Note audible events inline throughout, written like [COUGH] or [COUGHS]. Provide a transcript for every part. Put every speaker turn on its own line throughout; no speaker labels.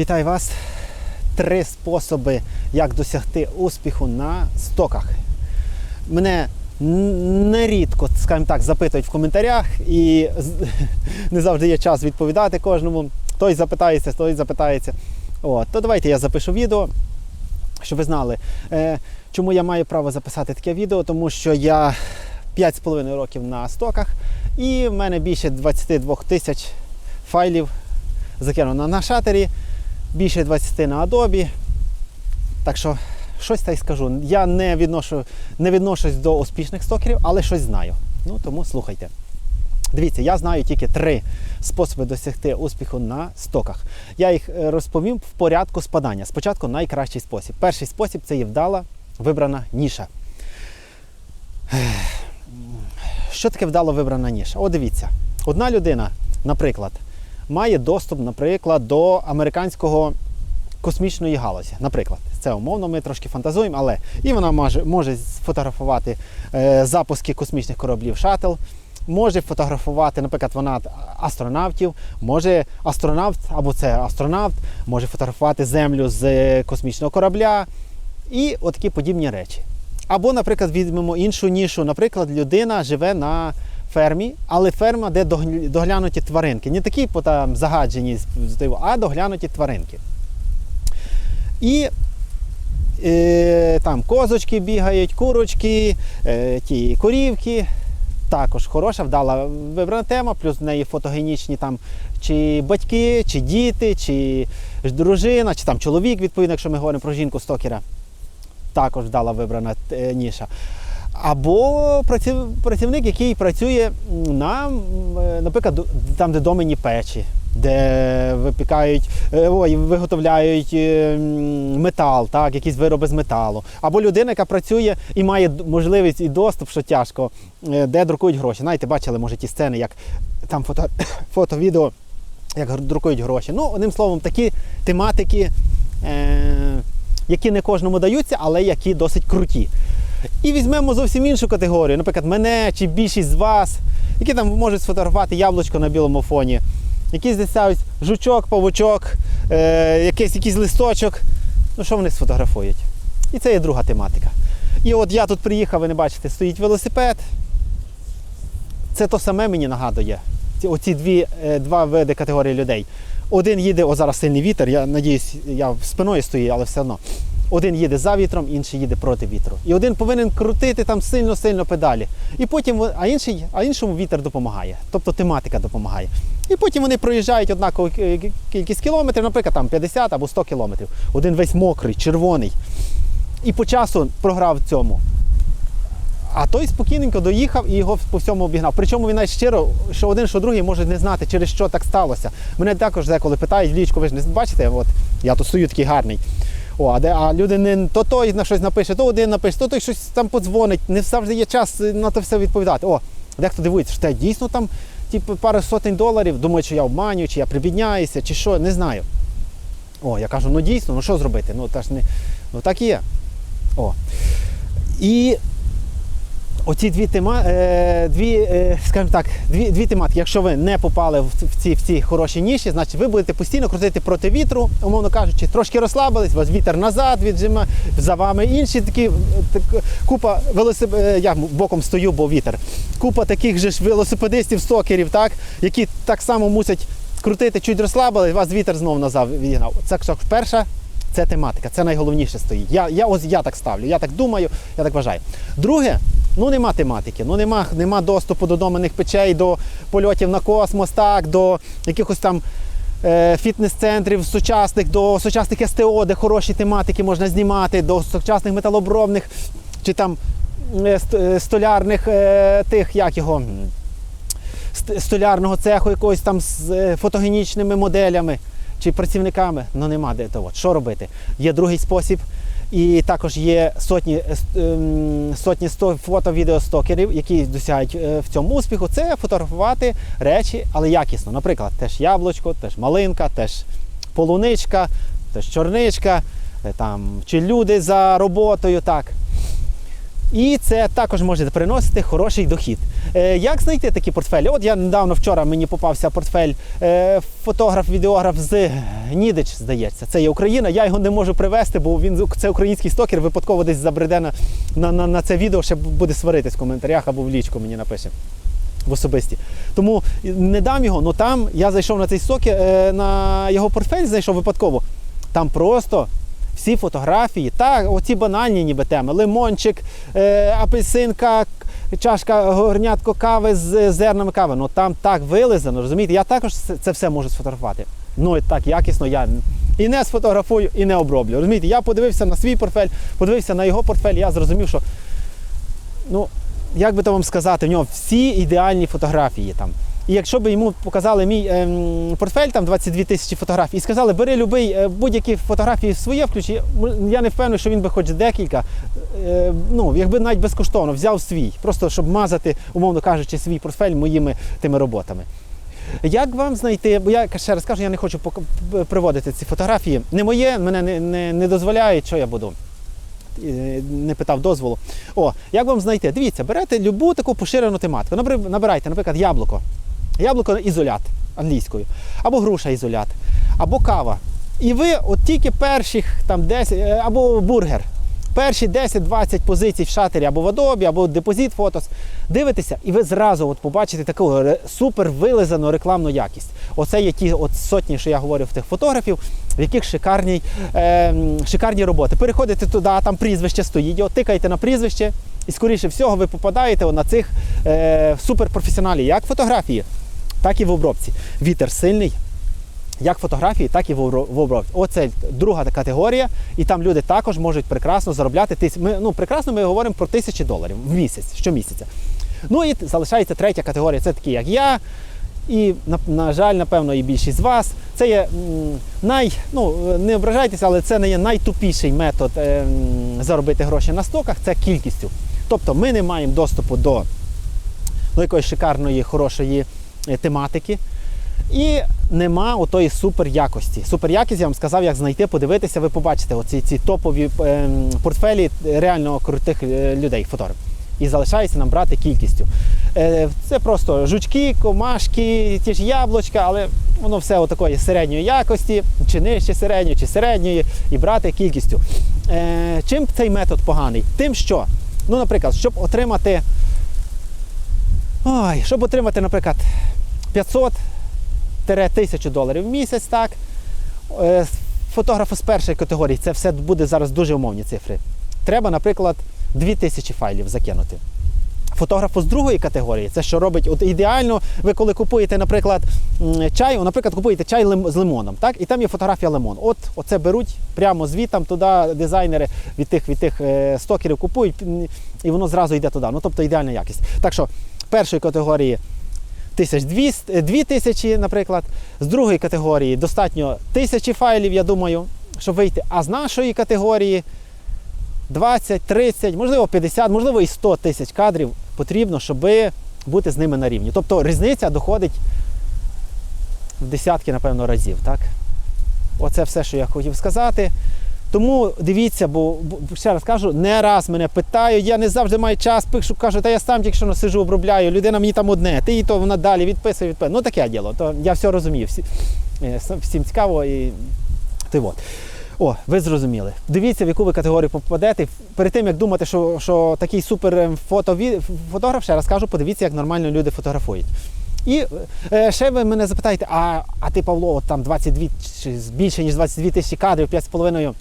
Вітаю вас! Три способи, як досягти успіху на стоках. Мене нерідко, скажімо так, запитують в коментарях, і [LAUGHS] не завжди є час відповідати кожному. Той запитається, той запитається. От, то давайте я запишу відео, щоб ви знали, е, чому я маю право записати таке відео, тому що я 5,5 років на стоках, і в мене більше 22 тисяч файлів закинуто на шатері, більше 20 на Adobe. Так що щось та й скажу. Я не, відношу, не відношусь до успішних стокерів, але щось знаю. Ну тому слухайте. Дивіться, я знаю тільки три способи досягти успіху на стоках. Я їх е, розповім в порядку спадання. Спочатку найкращий спосіб. Перший спосіб це є вдала вибрана ніша. Що таке вдало вибрана ніша? О, дивіться, одна людина, наприклад, має доступ, наприклад, до американського космічної галузі. Наприклад, це умовно, ми трошки фантазуємо, але і вона може, може сфотографувати е, запуски космічних кораблів шаттл, може фотографувати, наприклад, вона астронавтів, може астронавт або це астронавт, може фотографувати землю з е, космічного корабля і отакі подібні речі. Або, наприклад, візьмемо іншу нішу. Наприклад, людина живе на фермі, але ферма, де доглянуті тваринки. Не такі там, загаджені, з- а доглянуті тваринки. І е, там козочки бігають, курочки, е, ті корівки. Також хороша, вдала вибрана тема, плюс в неї фотогенічні там чи батьки, чи діти, чи дружина, чи там чоловік, відповідно, якщо ми говоримо про жінку стокера. Також вдала вибрана е, ніша. Або праців- працівник, який працює на, е, наприклад, там, де домені печі, де випікають, е, ой, виготовляють е, метал, так, якісь вироби з металу. Або людина, яка працює і має можливість і доступ, що тяжко, де друкують гроші. Знаєте, бачили, може, ті сцени, як там фото, [COUGHS] фото відео, як друкують гроші. Ну, одним словом, такі тематики. Е- які не кожному даються, але які досить круті. І візьмемо зовсім іншу категорію, наприклад, мене чи більшість з вас, які там можуть сфотографувати яблучко на білому фоні, якийсь десь жучок, павучок, е, якийсь, якийсь листочок. Ну, що вони сфотографують? І це є друга тематика. І от я тут приїхав, ви не бачите, стоїть велосипед. Це то саме мені нагадує. Ці, оці дві, е, два види категорії людей. Один їде, о зараз сильний вітер, я надіюсь, я спиною стою, але все одно. Один їде за вітром, інший їде проти вітру. І один повинен крутити там сильно-сильно педалі. І потім, а, інший, а іншому вітер допомагає, тобто тематика допомагає. І потім вони проїжджають однакову ки- ки- кількість кілометрів, наприклад, там 50 або 100 кілометрів. Один весь мокрий, червоний. І по часу програв цьому. А той спокійненько доїхав і його по всьому обігнав. Причому він навіть щиро, що один, що другий може не знати, через що так сталося. Мене також деколи питають в лічку, ви ж не бачите, от я тут стою такий гарний. О, а, де, а люди не то той на щось напише, то один напише, то той щось там подзвонить. Не завжди є час на це все відповідати. О, дехто дивується, що те дійсно там типу, пару сотень доларів, думаю, що я обманюю, чи я прибідняюся, чи що, не знаю. О, я кажу, ну дійсно, ну що зробити? Ну, та ж не, ну так і є. О. І Оці дві тема, е, дві, е, скажімо так, дві, дві тематики. Якщо ви не попали в, ці в ці хороші ніші, значить ви будете постійно крутити проти вітру, умовно кажучи, трошки розслабились, у вас вітер назад віджима, за вами інші такі е, так, купа велосипедистів, я боком стою, бо вітер. Купа таких же ж велосипедистів, стокерів, так, які так само мусять крутити, чуть розслабились, вас вітер знов назад відігнав. Це перша це тематика, це найголовніше стоїть. Я, я, ось, я так ставлю, я так думаю, я так вважаю. Друге, ну нема тематики, ну нема, нема доступу до доменних печей, до польотів на космос, так, до якихось там е, фітнес-центрів сучасних, до сучасних СТО, де хороші тематики можна знімати, до сучасних металобровних чи там е, е, столярних е, тих, як його. столярного цеху якогось там з е, фотогенічними моделями чи працівниками. Ну нема де того. Що робити? Є другий спосіб. І також є сотні, е, ем, сотні сто фото-відеостокерів, які досягають е, в цьому успіху. Це фотографувати речі, але якісно. Наприклад, теж яблучко, теж малинка, теж полуничка, теж чорничка, е, там, чи люди за роботою. так. І це також може приносити хороший дохід. Е, як знайти такі портфелі? От я недавно вчора мені попався портфель е, фотограф, відеограф з Гнідич, здається. Це є Україна. Я його не можу привезти, бо він це український стокер, випадково десь забреде на, на, на, на це відео, ще буде сваритись в коментарях або в лічку мені напише. В особисті. Тому не дам його, але там я зайшов на цей стокер, е, на його портфель, зайшов випадково. Там просто всі фотографії, так, оці банальні ніби теми. Лимончик, е, апельсинка, чашка, горнятко кави з зернами кави. Ну там так вилизано, розумієте? Я також це все можу сфотографувати. Ну і так якісно я і не сфотографую, і не оброблю. Розумієте, я подивився на свій портфель, подивився на його портфель, я зрозумів, що ну, як би то вам сказати, в нього всі ідеальні фотографії там. І якщо б йому показали мій ем, портфель, там 22 тисячі фотографій, і сказали, бери любий, е, будь-які фотографії своє включи, я не впевнений, що він би хоч декілька, е, ну, якби навіть безкоштовно взяв свій, просто щоб мазати, умовно кажучи, свій портфель моїми тими роботами. Як вам знайти, бо я ще раз кажу, я не хочу приводити ці фотографії. Не моє, мене не, не, не дозволяють, що я буду. Е, Не питав дозволу. О, як вам знайти? Дивіться, берете любу таку поширену тематику. Набирайте, наприклад, яблуко. Яблуко ізолят англійською, або груша ізолят, або кава. І ви от тільки перших там 10, е, або бургер. Перші 10-20 позицій в шатері або в Adobe, або депозит фотос. Дивитеся, і ви зразу от побачите таку супер вилизану рекламну якість. Оце є ті от сотні, що я говорив тих фотографів, в яких шикарні, е, шикарні роботи. Переходите туди, там прізвище стоїть, тикаєте на прізвище, і скоріше всього ви попадаєте на цих е, суперпрофесіоналів, як фотографії, так і в обробці. Вітер сильний, як фотографії, так і в обробці. Оце друга категорія, і там люди також можуть прекрасно заробляти тис... Ми, ну, прекрасно ми говоримо про тисячі доларів в місяць, щомісяця. Ну і залишається третя категорія. Це такі, як я. І, на, на жаль, напевно, і більшість з вас. Це є най, ну, не ображайтеся, але це не є найтупіший метод ем, заробити гроші на стоках, це кількістю. Тобто ми не маємо доступу до, до якоїсь шикарної, хорошої е, тематики. І нема отої супер якості. Супер якість я вам сказав, як знайти, подивитися, ви побачите оці ці топові ем, портфелі реально крутих е, людей, фотографів. І залишається нам брати кількістю. Е, це просто жучки, комашки, ті ж яблучка, але воно все отакої середньої якості, чи нижче середньої, чи середньої, і брати кількістю. Е, чим цей метод поганий? Тим, що, ну, наприклад, щоб отримати. Ой, щоб отримати, наприклад, 500 1000 доларів в місяць, так. Е, Фотографу з першої категорії це все буде зараз дуже умовні цифри. Треба, наприклад, 2000 файлів закинути. Фотографу з другої категорії, це що робить от ідеально, ви коли купуєте, наприклад, чай, наприклад, купуєте чай з лимоном, так? І там є фотографія лимон. От оце беруть прямо звітам туди дизайнери від тих, від тих е, стокерів купують, і воно зразу йде туди. Ну, тобто ідеальна якість. Так що першої категорії 1200, 2000, наприклад. З другої категорії достатньо тисячі файлів, я думаю, щоб вийти. А з нашої категорії 20, 30, можливо 50, можливо і 100 тисяч кадрів потрібно, щоб бути з ними на рівні. Тобто різниця доходить в десятки, напевно, разів. Так? Оце все, що я хотів сказати. Тому дивіться, бо ще раз кажу, не раз мене питають, я не завжди маю час, пишу, кажу, та я сам тільки що сижу, обробляю, людина мені там одне, ти і то вона далі відписує, відписує. Ну таке діло, то я все розумію, всі, е, всім цікаво і ти от. О, ви зрозуміли. Дивіться, в яку ви категорію попадете. Перед тим як думати, що, що такий супер ем, фотограф, ще раз кажу, подивіться, як нормально люди фотографують. І е, ще ви мене запитаєте, а, а ти, Павло, от там 22 чи більше ніж 22 тисячі кадрів, 5,5 е,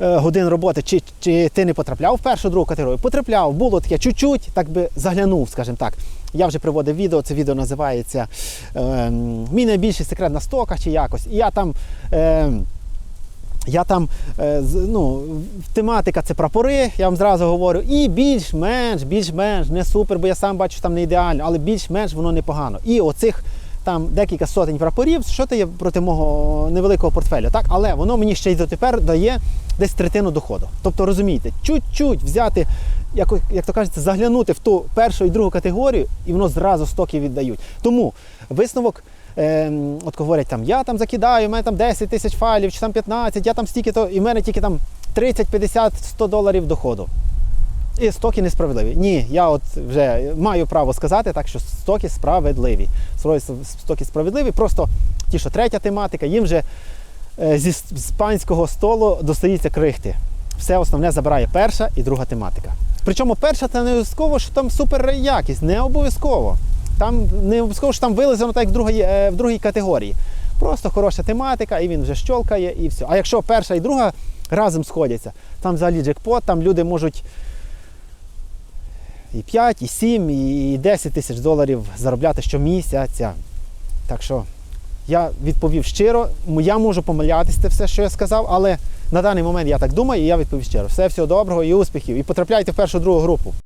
годин роботи, чи, чи ти не потрапляв в першу другу категорію? Потрапляв, було таке чуть-чуть, так би заглянув, скажімо так. Я вже приводив відео, це відео називається е, Мій найбільший секрет на стоках чи якось. І я там. Е, я там, е, ну, тематика це прапори, я вам зразу говорю, і більш-менш, більш-менш, не супер, бо я сам бачу, що там не ідеально, але більш-менш воно непогано. І оцих там декілька сотень прапорів, що то є проти мого невеликого портфеля, так? Але воно мені ще й дотепер дає десь третину доходу. Тобто, розумієте, чуть-чуть взяти, як, як то кажеться, заглянути в ту першу і другу категорію, і воно зразу стоки віддають. Тому висновок. Ем, от говорять, там я там закидаю, у мене там 10 тисяч файлів, чи там 15, я там стільки то, і в мене тільки там 30, 50, 100 доларів доходу. І стоки несправедливі. Ні, я от вже маю право сказати, так що стоки справедливі. Стоки справедливі. Просто ті, що третя тематика, їм вже е, зі с- з панського столу достається крихти. Все основне забирає перша і друга тематика. Причому перша це не обов'язково, що там супер якість, не обов'язково. Там не обов'язково, що там вилезено так як в другій, е, в другій категорії. Просто хороша тематика, і він вже щолкає, і все. А якщо перша і друга разом сходяться, там взагалі джекпот, там люди можуть і 5, і 7, і 10 тисяч доларів заробляти щомісяця. Так що я відповів щиро. Я можу помилятися все, що я сказав, але на даний момент я так думаю, і я відповів щиро. Все, всього доброго і успіхів. І потрапляйте в першу другу групу.